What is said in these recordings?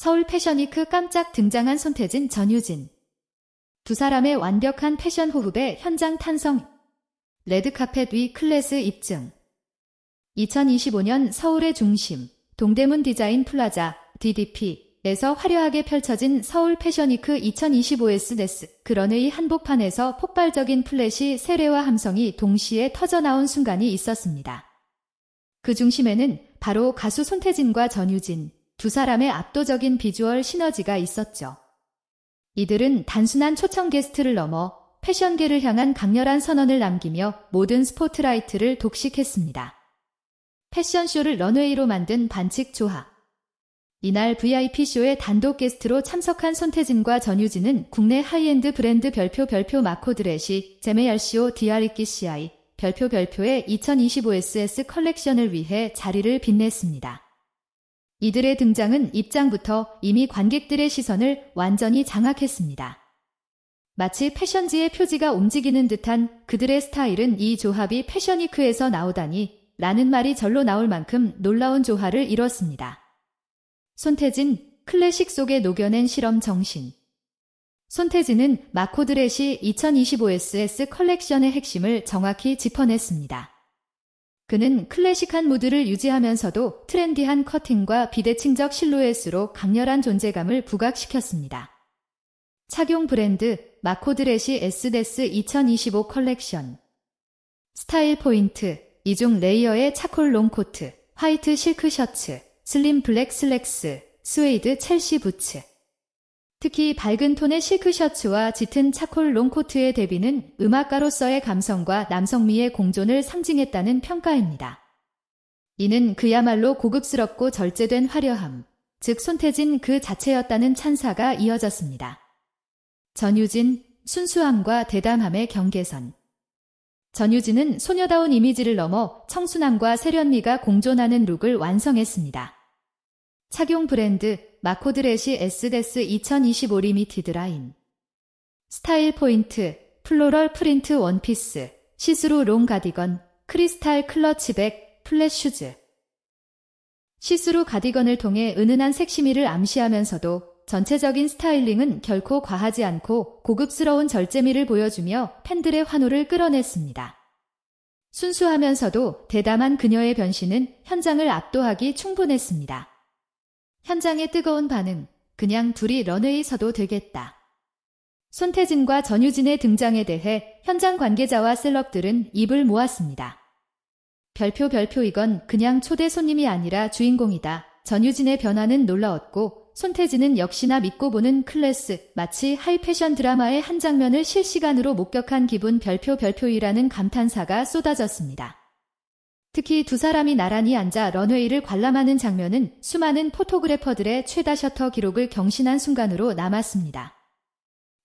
서울 패션위크 깜짝 등장한 손태진, 전유진. 두 사람의 완벽한 패션 호흡에 현장 탄성. 레드카펫 위 클래스 입증. 2025년 서울의 중심, 동대문 디자인 플라자, DDP에서 화려하게 펼쳐진 서울 패션위크 2025S 네스 그런의 한복판에서 폭발적인 플래시 세례와 함성이 동시에 터져나온 순간이 있었습니다. 그 중심에는 바로 가수 손태진과 전유진 두 사람의 압도적인 비주얼 시너지가 있었죠. 이들은 단순한 초청 게스트를 넘어 패션계를 향한 강렬한 선언을 남기며 모든 스포트라이트를 독식했습니다. 패션쇼를 런웨이로 만든 반칙 조합. 이날 VIP쇼에 단독 게스트로 참석한 손태진과 전유진은 국내 하이엔드 브랜드 별표 별표 마코드렛이 제메얄시오 디아리끼 CI 별표 별표의 2025SS 컬렉션을 위해 자리를 빛냈습니다. 이들의 등장은 입장부터 이미 관객들의 시선을 완전히 장악했습니다. 마치 패션지의 표지가 움직이는 듯한 그들의 스타일은 이 조합이 패션위크에서 나오다니 라는 말이 절로 나올 만큼 놀라운 조화를 이뤘습니다. 손태진, 클래식 속에 녹여낸 실험 정신. 손태진은 마코드렛이 2025SS 컬렉션의 핵심을 정확히 짚어냈습니다. 그는 클래식한 무드를 유지하면서도 트렌디한 커팅과 비대칭적 실루엣으로 강렬한 존재감을 부각시켰습니다. 착용 브랜드 마코드렛이 에스데스 2025 컬렉션 스타일 포인트 이중 레이어의 차콜 롱코트 화이트 실크 셔츠 슬림 블랙 슬랙스 스웨이드 첼시 부츠 특히 밝은 톤의 실크 셔츠와 짙은 차콜 롱코트의 대비는 음악가로서의 감성과 남성미의 공존을 상징했다는 평가입니다. 이는 그야말로 고급스럽고 절제된 화려함, 즉 손태진 그 자체였다는 찬사가 이어졌습니다. 전유진, 순수함과 대담함의 경계선. 전유진은 소녀다운 이미지를 넘어 청순함과 세련미가 공존하는 룩을 완성했습니다. 착용 브랜드 마코드렛이 에스데스 2025 리미티드 라인 스타일 포인트 플로럴 프린트 원피스 시스루 롱 가디건 크리스탈 클러치 백 플랫 슈즈 시스루 가디건을 통해 은은한 섹시미를 암시하면서도 전체적인 스타일링은 결코 과하지 않고 고급스러운 절제미를 보여주며 팬들의 환호를 끌어냈습니다. 순수하면서도 대담한 그녀의 변신은 현장을 압도하기 충분했습니다. 현장의 뜨거운 반응, 그냥 둘이 런웨이 서도 되겠다. 손태진과 전유진의 등장에 대해 현장 관계자와 셀럽들은 입을 모았습니다. 별표 별표 이건 그냥 초대 손님이 아니라 주인공이다. 전유진의 변화는 놀라웠고 손태진은 역시나 믿고 보는 클래스, 마치 하이패션 드라마의 한 장면을 실시간으로 목격한 기분 별표 별표이라는 감탄사가 쏟아졌습니다. 특히 두 사람이 나란히 앉아 런웨이를 관람하는 장면은 수많은 포토그래퍼들의 최다 셔터 기록을 경신한 순간으로 남았습니다.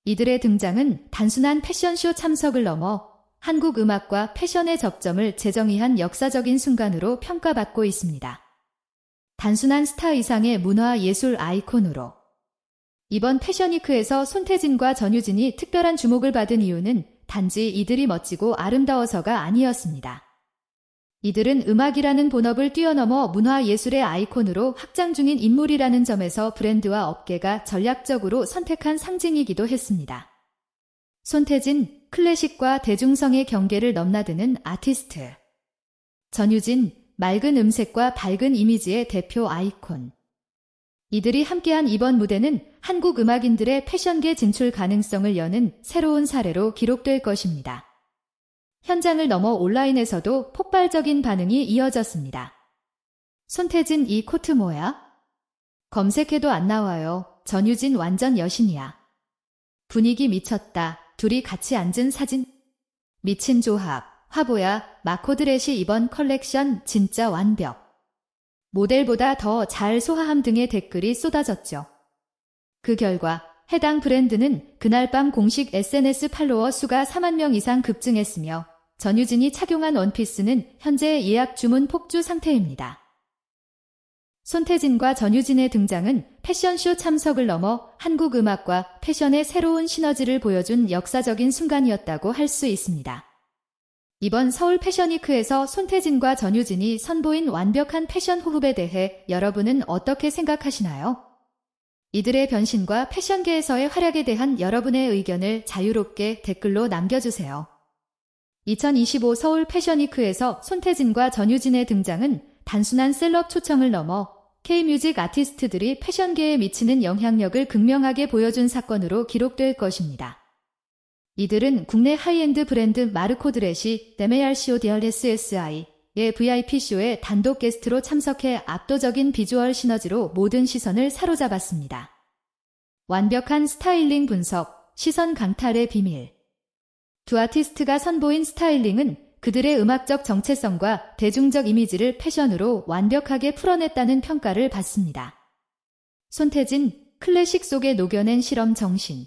이들의 등장은 단순한 패션쇼 참석을 넘어 한국 음악과 패션의 접점을 재정의한 역사적인 순간으로 평가받고 있습니다. 단순한 스타 이상의 문화 예술 아이콘으로 이번 패션위크에서 손태진과 전유진이 특별한 주목을 받은 이유는 단지 이들이 멋지고 아름다워서가 아니었습니다. 이들은 음악이라는 본업을 뛰어넘어 문화예술의 아이콘으로 확장 중인 인물이라는 점에서 브랜드와 업계가 전략적으로 선택한 상징이기도 했습니다. 손태진, 클래식과 대중성의 경계를 넘나드는 아티스트. 전유진, 맑은 음색과 밝은 이미지의 대표 아이콘. 이들이 함께한 이번 무대는 한국 음악인들의 패션계 진출 가능성을 여는 새로운 사례로 기록될 것입니다. 현장을 넘어 온라인에서도 폭발적인 반응이 이어졌습니다. 손태진 이 코트 뭐야? 검색해도 안 나와요. 전유진 완전 여신이야. 분위기 미쳤다. 둘이 같이 앉은 사진. 미친 조합. 화보야. 마코드렛이 이번 컬렉션 진짜 완벽. 모델보다 더 잘 소화함 등의 댓글이 쏟아졌죠. 그 결과 해당 브랜드는 그날 밤 공식 SNS 팔로워 수가 4만 명 이상 급증했으며 전유진이 착용한 원피스는 현재 예약 주문 폭주 상태입니다. 손태진과 전유진의 등장은 패션쇼 참석을 넘어 한국 음악과 패션의 새로운 시너지를 보여준 역사적인 순간이었다고 할 수 있습니다. 이번 서울 패션위크에서 손태진과 전유진이 선보인 완벽한 패션 호흡에 대해 여러분은 어떻게 생각하시나요? 이들의 변신과 패션계에서의 활약에 대한 여러분의 의견을 자유롭게 댓글로 남겨주세요. 2025 서울 패션위크에서 손태진과 전유진의 등장은 단순한 셀럽 초청을 넘어 K뮤직 아티스트들이 패션계에 미치는 영향력을 극명하게 보여준 사건으로 기록될 것입니다. 이들은 국내 하이엔드 브랜드 마르코 드렛이 데메알시오 디얼SSI의 VIP쇼에 단독 게스트로 참석해 압도적인 비주얼 시너지로 모든 시선을 사로잡았습니다. 완벽한 스타일링 분석, 시선 강탈의 비밀. 두 아티스트가 선보인 스타일링은 그들의 음악적 정체성과 대중적 이미지를 패션으로 완벽하게 풀어냈다는 평가를 받습니다. 손태진, 클래식 속에 녹여낸 실험 정신.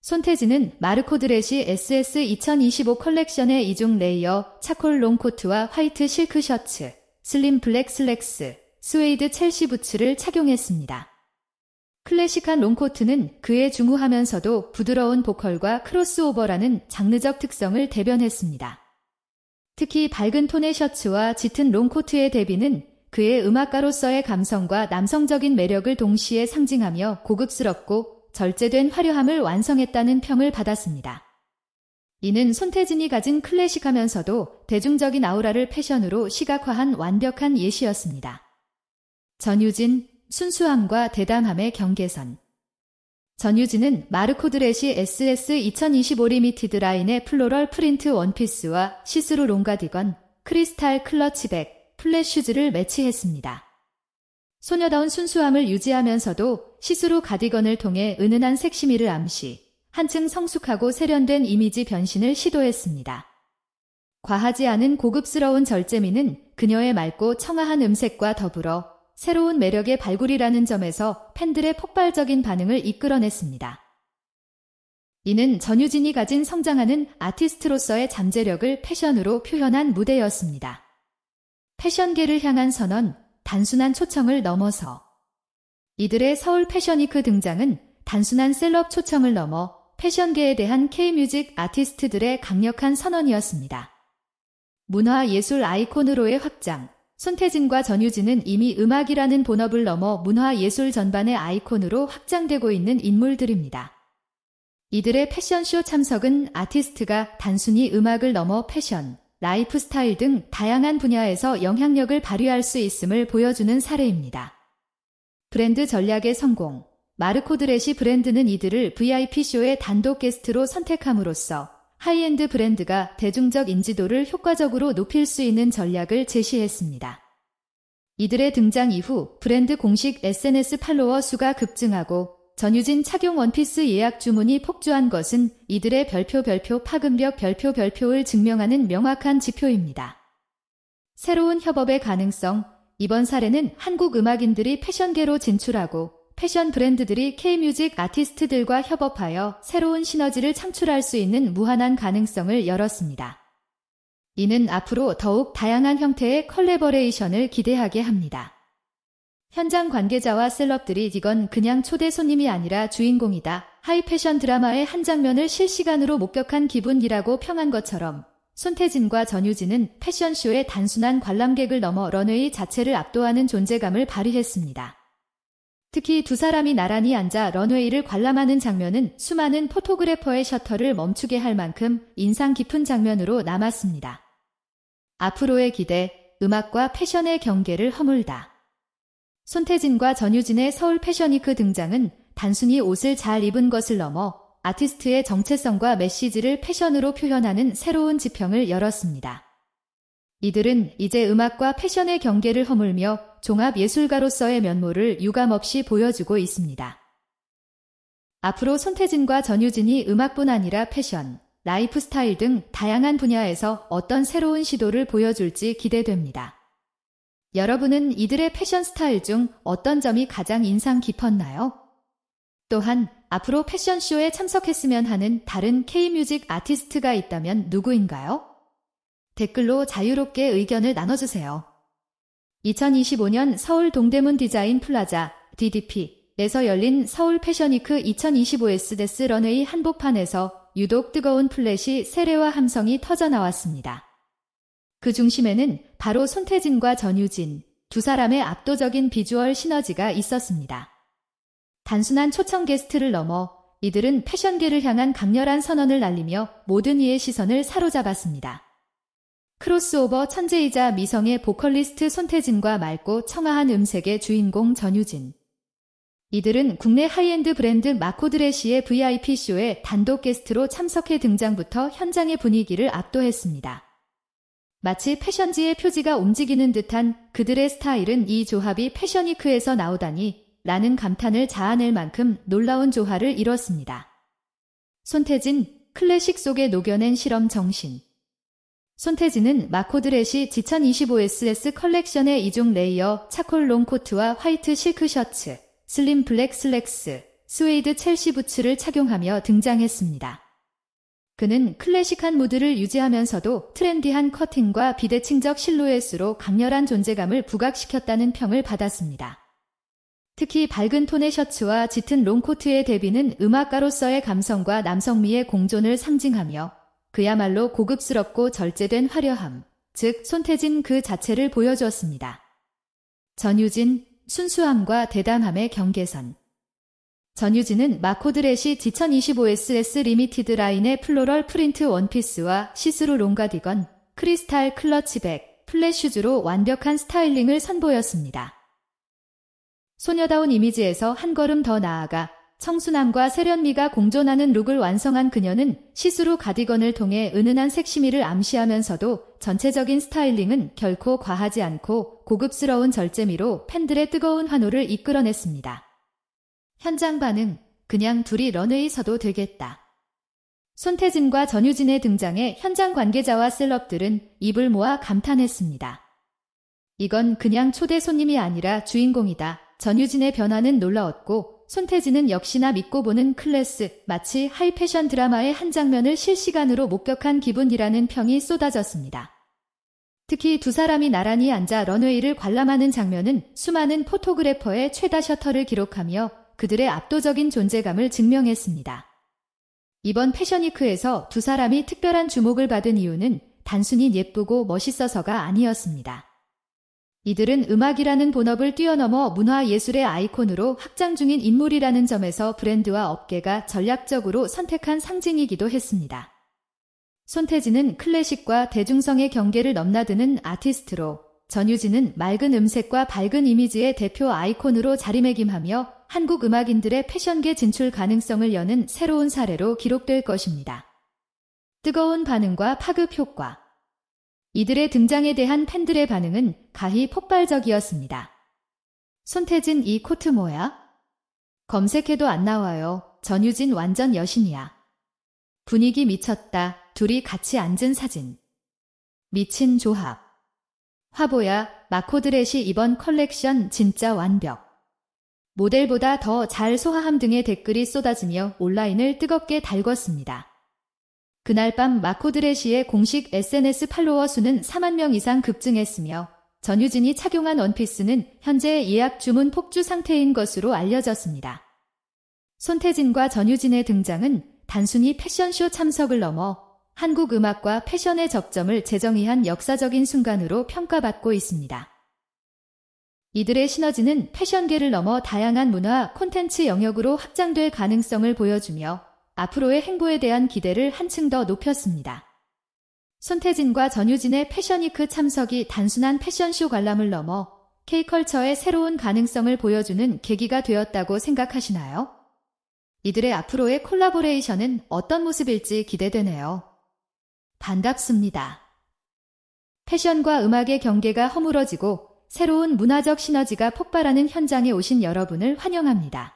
손태진은 마르코 드렛이 SS 2025 컬렉션의 이중 레이어, 차콜 롱코트와 화이트 실크 셔츠, 슬림 블랙 슬랙스, 스웨이드 첼시 부츠를 착용했습니다. 클래식한 롱코트는 그의 중후하면서도 부드러운 보컬과 크로스오버라는 장르적 특성을 대변했습니다. 특히 밝은 톤의 셔츠와 짙은 롱코트의 대비는 그의 음악가로서의 감성과 남성적인 매력을 동시에 상징하며 고급스럽고 절제된 화려함을 완성했다는 평을 받았습니다. 이는 손태진이 가진 클래식하면서도 대중적인 아우라를 패션으로 시각화한 완벽한 예시였습니다. 전유진, 순수함과 대담함의 경계선 전유진은 마르코 드렛이 SS 2025 리미티드 라인의 플로럴 프린트 원피스와 시스루 롱가디건, 크리스탈 클러치백, 플랫 슈즈를 매치했습니다. 소녀다운 순수함을 유지하면서도 시스루 가디건을 통해 은은한 섹시미를 암시, 한층 성숙하고 세련된 이미지 변신을 시도했습니다. 과하지 않은 고급스러운 절제미는 그녀의 맑고 청아한 음색과 더불어 새로운 매력의 발굴이라는 점에서 팬들의 폭발적인 반응을 이끌어냈습니다. 이는 전유진이 가진 성장하는 아티스트로서의 잠재력을 패션으로 표현한 무대였습니다. 패션계를 향한 선언, 단순한 초청을 넘어서 이들의 서울 패션위크 등장은 단순한 셀럽 초청을 넘어 패션계에 대한 K뮤직 아티스트들의 강력한 선언이었습니다. 문화 예술 아이콘으로의 확장, 손태진과 전유진은 이미 음악이라는 본업을 넘어 문화 예술 전반의 아이콘으로 확장되고 있는 인물들입니다. 이들의 패션쇼 참석은 아티스트가 단순히 음악을 넘어 패션, 라이프 스타일 등 다양한 분야에서 영향력을 발휘할 수 있음을 보여주는 사례입니다. 브랜드 전략의 성공 마르코 드렛이 브랜드는 이들을 VIP쇼의 단독 게스트로 선택함으로써 하이엔드 브랜드가 대중적 인지도를 효과적으로 높일 수 있는 전략을 제시했습니다. 이들의 등장 이후 브랜드 공식 SNS 팔로워 수가 급증하고 전유진 착용 원피스 예약 주문이 폭주한 것은 이들의 별표 별표 파급력 별표 별표를 증명하는 명확한 지표입니다. 새로운 협업의 가능성 이번 사례는 한국 음악인들이 패션계로 진출하고 패션 브랜드들이 K뮤직 아티스트들과 협업하여 새로운 시너지를 창출할 수 있는 무한한 가능성을 열었습니다. 이는 앞으로 더욱 다양한 형태의 컬래버레이션을 기대하게 합니다. 현장 관계자와 셀럽들이 이건 그냥 초대 손님이 아니라 주인공이다. 하이 패션 드라마의 한 장면을 실시간으로 목격한 기분이라고 평한 것처럼 손태진과 전유진은 패션쇼의 단순한 관람객을 넘어 런웨이 자체를 압도하는 존재감을 발휘했습니다. 특히 두 사람이 나란히 앉아 런웨이를 관람하는 장면은 수많은 포토그래퍼의 셔터를 멈추게 할 만큼 인상 깊은 장면으로 남았습니다. 앞으로의 기대, 음악과 패션의 경계를 허물다. 손태진과 전유진의 서울 패션위크 등장은 단순히 옷을 잘 입은 것을 넘어 아티스트의 정체성과 메시지를 패션으로 표현하는 새로운 지평을 열었습니다. 이들은 이제 음악과 패션의 경계를 허물며 종합 예술가로서의 면모를 유감없이 보여주고 있습니다. 앞으로 손태진과 전유진이 음악뿐 아니라 패션, 라이프 스타일 등 다양한 분야에서 어떤 새로운 시도를 보여줄지 기대됩니다. 여러분은 이들의 패션 스타일 중 어떤 점이 가장 인상 깊었나요? 또한 앞으로 패션쇼에 참석했으면 하는 다른 K뮤직 아티스트가 있다면 누구인가요? 댓글로 자유롭게 의견을 나눠주세요. 2025년 서울 동대문 디자인 플라자 DDP에서 열린 서울 패션위크 2025S데스 런웨이 한복판에서 유독 뜨거운 플랫이 세례와 함성이 터져 나왔습니다. 그 중심에는 바로 손태진과 전유진 두 사람의 압도적인 비주얼 시너지가 있었습니다. 단순한 초청 게스트를 넘어 이들은 패션계를 향한 강렬한 선언을 날리며 모든 이의 시선을 사로잡았습니다. 크로스오버 천재이자 미성의 보컬리스트 손태진과 맑고 청아한 음색의 주인공 전유진. 이들은 국내 하이엔드 브랜드 마코드레시의 VIP쇼에 단독 게스트로 참석해 등장부터 현장의 분위기를 압도했습니다. 마치 패션지의 표지가 움직이는 듯한 그들의 스타일은 이 조합이 패션위크에서 나오다니 라는 감탄을 자아낼 만큼 놀라운 조화를 이뤘습니다. 손태진, 클래식 속에 녹여낸 실험 정신. 손태진은 마코드렛이 2025SS 컬렉션의 이중 레이어 차콜 롱코트와 화이트 실크 셔츠, 슬림 블랙 슬랙스, 스웨이드 첼시 부츠를 착용하며 등장했습니다. 그는 클래식한 무드를 유지하면서도 트렌디한 커팅과 비대칭적 실루엣으로 강렬한 존재감을 부각시켰다는 평을 받았습니다. 특히 밝은 톤의 셔츠와 짙은 롱코트의 대비는 음악가로서의 감성과 남성미의 공존을 상징하며 그야말로 고급스럽고 절제된 화려함, 즉 손태진 그 자체를 보여주었습니다. 전유진, 순수함과 대담함의 경계선 전유진은 마코드렛이 2025SS 리미티드 라인의 플로럴 프린트 원피스와 시스루 롱가디건, 크리스탈 클러치백, 플랫슈즈로 완벽한 스타일링을 선보였습니다. 소녀다운 이미지에서 한 걸음 더 나아가 청순함과 세련미가 공존하는 룩을 완성한 그녀는 시스루 가디건을 통해 은은한 섹시미를 암시하면서도 전체적인 스타일링은 결코 과하지 않고 고급스러운 절제미로 팬들의 뜨거운 환호를 이끌어냈습니다. 현장 반응, 그냥 둘이 런웨이 서도 되겠다. 손태진과 전유진의 등장에 현장 관계자와 셀럽들은 입을 모아 감탄했습니다. 이건 그냥 초대 손님이 아니라 주인공이다. 전유진의 변화는 놀라웠고 손태진은 역시나 믿고 보는 클래스, 마치 하이패션 드라마의 한 장면을 실시간으로 목격한 기분이라는 평이 쏟아졌습니다. 특히 두 사람이 나란히 앉아 런웨이를 관람하는 장면은 수많은 포토그래퍼의 최다 셔터를 기록하며 그들의 압도적인 존재감을 증명했습니다. 이번 패션위크에서 두 사람이 특별한 주목을 받은 이유는 단순히 예쁘고 멋있어서가 아니었습니다. 이들은 음악이라는 본업을 뛰어넘어 문화예술의 아이콘으로 확장 중인 인물이라는 점에서 브랜드와 업계가 전략적으로 선택한 상징이기도 했습니다. 손태진은 클래식과 대중성의 경계를 넘나드는 아티스트로 전유진은 맑은 음색과 밝은 이미지의 대표 아이콘으로 자리매김하며 한국 음악인들의 패션계 진출 가능성을 여는 새로운 사례로 기록될 것입니다. 뜨거운 반응과 파급 효과. 이들의 등장에 대한 팬들의 반응은 가히 폭발적이었습니다. 손태진 이 코트 뭐야? 검색해도 안 나와요. 전유진 완전 여신이야. 분위기 미쳤다. 둘이 같이 앉은 사진. 미친 조합. 화보야, 마코드렛이 이번 컬렉션 진짜 완벽. 모델보다 더 잘 소화함 등의 댓글이 쏟아지며 온라인을 뜨겁게 달궜습니다. 그날 밤 마코 드레시의 공식 SNS 팔로워 수는 4만 명 이상 급증했으며 전유진이 착용한 원피스는 현재 예약 주문 폭주 상태인 것으로 알려졌습니다. 손태진과 전유진의 등장은 단순히 패션쇼 참석을 넘어 한국 음악과 패션의 접점을 재정의한 역사적인 순간으로 평가받고 있습니다. 이들의 시너지는 패션계를 넘어 다양한 문화, 콘텐츠 영역으로 확장될 가능성을 보여주며 앞으로의 행보에 대한 기대를 한층 더 높였습니다. 손태진과 전유진의 패션위크 참석이 단순한 패션쇼 관람을 넘어 K컬처의 새로운 가능성을 보여주는 계기가 되었다고 생각하시나요? 이들의 앞으로의 콜라보레이션은 어떤 모습일지 기대되네요. 반갑습니다. 패션과 음악의 경계가 허물어지고 새로운 문화적 시너지가 폭발하는 현장에 오신 여러분을 환영합니다.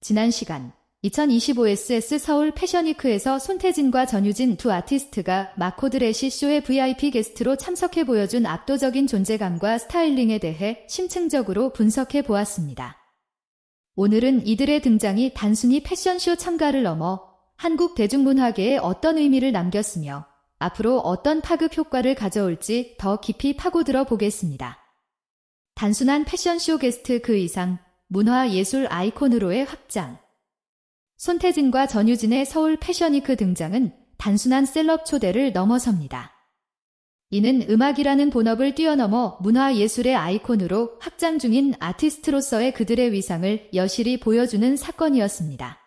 지난 시간 2025SS 서울 패션위크에서 손태진과 전유진 두 아티스트가 마코드레시 쇼의 VIP 게스트로 참석해 보여준 압도적인 존재감과 스타일링에 대해 심층적으로 분석해 보았습니다. 오늘은 이들의 등장이 단순히 패션쇼 참가를 넘어 한국 대중문화계에 어떤 의미를 남겼으며 앞으로 어떤 파급 효과를 가져올지 더 깊이 파고들어 보겠습니다. 단순한 패션쇼 게스트 그 이상 문화 예술 아이콘으로의 확장. 손태진과 전유진의 서울 패션위크 등장은 단순한 셀럽 초대를 넘어섭니다. 이는 음악이라는 본업을 뛰어넘어 문화예술의 아이콘으로 확장 중인 아티스트로서의 그들의 위상을 여실히 보여주는 사건이었습니다.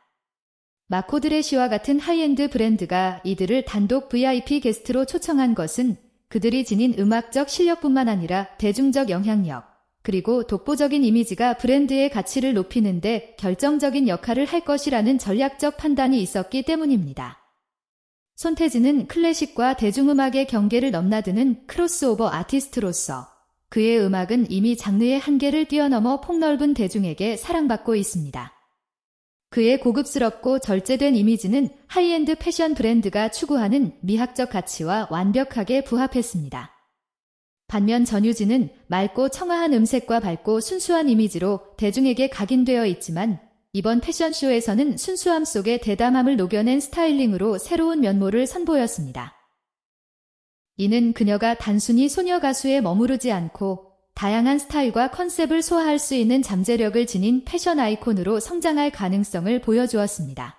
마코드레시와 같은 하이엔드 브랜드가 이들을 단독 VIP 게스트로 초청한 것은 그들이 지닌 음악적 실력뿐만 아니라 대중적 영향력, 그리고 독보적인 이미지가 브랜드의 가치를 높이는데 결정적인 역할을 할 것이라는 전략적 판단이 있었기 때문입니다. 손태진은 클래식과 대중음악의 경계를 넘나드는 크로스오버 아티스트로서 그의 음악은 이미 장르의 한계를 뛰어넘어 폭넓은 대중에게 사랑받고 있습니다. 그의 고급스럽고 절제된 이미지는 하이엔드 패션 브랜드가 추구하는 미학적 가치와 완벽하게 부합했습니다. 반면 전유진은 맑고 청아한 음색과 밝고 순수한 이미지로 대중에게 각인되어 있지만 이번 패션쇼에서는 순수함 속에 대담함을 녹여낸 스타일링으로 새로운 면모를 선보였습니다. 이는 그녀가 단순히 소녀 가수에 머무르지 않고 다양한 스타일과 컨셉을 소화할 수 있는 잠재력을 지닌 패션 아이콘으로 성장할 가능성을 보여주었습니다.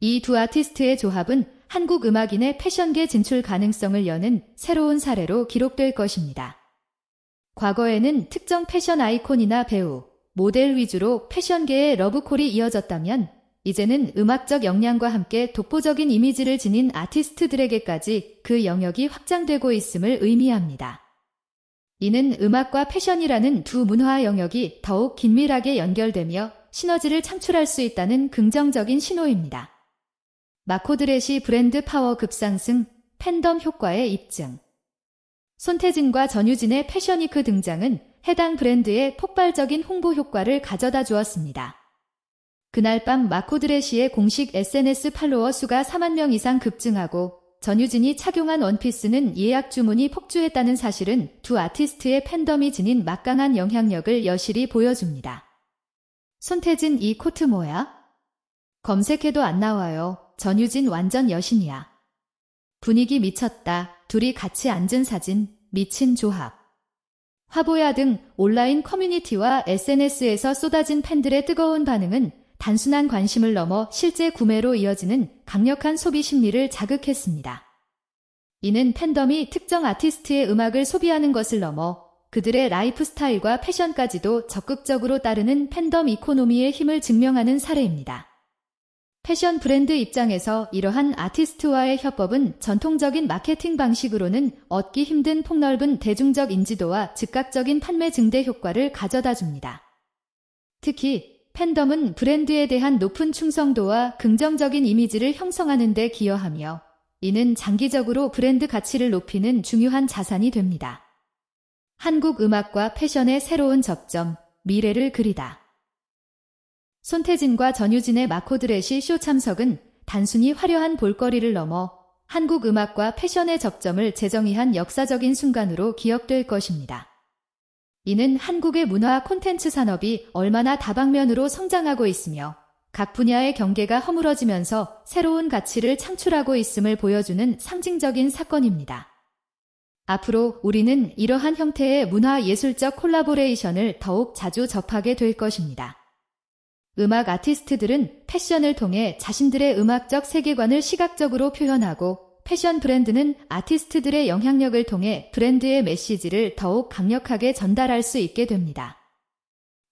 이 두 아티스트의 조합은 한국 음악인의 패션계 진출 가능성을 여는 새로운 사례로 기록될 것입니다. 과거에는 특정 패션 아이콘이나 배우, 모델 위주로 패션계의 러브콜이 이어졌다면 이제는 음악적 역량과 함께 독보적인 이미지를 지닌 아티스트들에게까지 그 영역이 확장되고 있음을 의미합니다. 이는 음악과 패션이라는 두 문화 영역이 더욱 긴밀하게 연결되며 시너지를 창출할 수 있다는 긍정적인 신호입니다. 마코드렛이 브랜드 파워 급상승, 팬덤 효과의 입증. 손태진과 전유진의 패션위크 등장은 해당 브랜드의 폭발적인 홍보 효과를 가져다 주었습니다. 그날 밤 마코드레시의 공식 SNS 팔로워 수가 4만 명 이상 급증하고 전유진이 착용한 원피스는 예약 주문이 폭주했다는 사실은 두 아티스트의 팬덤이 지닌 막강한 영향력을 여실히 보여줍니다. 손태진 이 코트 뭐야? 검색해도 안 나와요. 전유진 완전 여신이야. 분위기 미쳤다. 둘이 같이 앉은 사진, 미친 조합. 화보야 등 온라인 커뮤니티와 SNS에서 쏟아진 팬들의 뜨거운 반응은 단순한 관심을 넘어 실제 구매로 이어지는 강력한 소비 심리를 자극했습니다. 이는 팬덤이 특정 아티스트의 음악을 소비하는 것을 넘어 그들의 라이프 스타일과 패션까지도 적극적으로 따르는 팬덤 이코노미의 힘을 증명하는 사례입니다. 패션 브랜드 입장에서 이러한 아티스트와의 협업은 전통적인 마케팅 방식으로는 얻기 힘든 폭넓은 대중적 인지도와 즉각적인 판매 증대 효과를 가져다 줍니다. 특히 팬덤은 브랜드에 대한 높은 충성도와 긍정적인 이미지를 형성하는 데 기여하며 이는 장기적으로 브랜드 가치를 높이는 중요한 자산이 됩니다. 한국 음악과 패션의 새로운 접점, 미래를 그리다. 손태진과 전유진의 마코드렛이 쇼 참석은 단순히 화려한 볼거리를 넘어 한국 음악과 패션의 접점을 재정의한 역사적인 순간으로 기억될 것입니다. 이는 한국의 문화 콘텐츠 산업이 얼마나 다방면으로 성장하고 있으며 각 분야의 경계가 허물어지면서 새로운 가치를 창출하고 있음을 보여주는 상징적인 사건입니다. 앞으로 우리는 이러한 형태의 문화 예술적 콜라보레이션을 더욱 자주 접하게 될 것입니다. 음악 아티스트들은 패션을 통해 자신들의 음악적 세계관을 시각적으로 표현하고 패션 브랜드는 아티스트들의 영향력을 통해 브랜드의 메시지를 더욱 강력하게 전달할 수 있게 됩니다.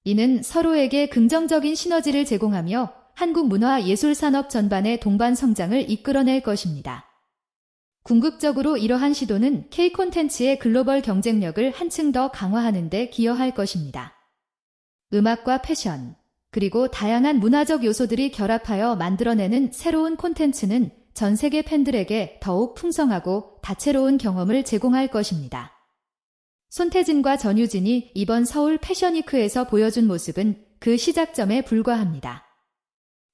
이는 서로에게 긍정적인 시너지를 제공하며 한국 문화 예술 산업 전반의 동반 성장을 이끌어낼 것입니다. 궁극적으로 이러한 시도는 K 콘텐츠의 글로벌 경쟁력을 한층 더 강화하는 데 기여할 것입니다. 음악과 패션, 그리고 다양한 문화적 요소들이 결합하여 만들어내는 새로운 콘텐츠는 전 세계 팬들에게 더욱 풍성하고 다채로운 경험을 제공할 것입니다. 손태진과 전유진이 이번 서울 패션위크에서 보여준 모습은 그 시작점에 불과합니다.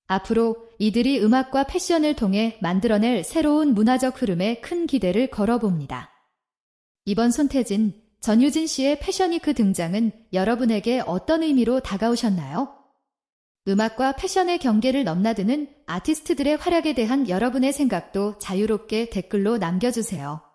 앞으로 이들이 음악과 패션을 통해 만들어낼 새로운 문화적 흐름에 큰 기대를 걸어봅니다. 이번 손태진, 전유진 씨의 패션위크 등장은 여러분에게 어떤 의미로 다가오셨나요? 음악과 패션의 경계를 넘나드는 아티스트들의 활약에 대한 여러분의 생각도 자유롭게 댓글로 남겨주세요.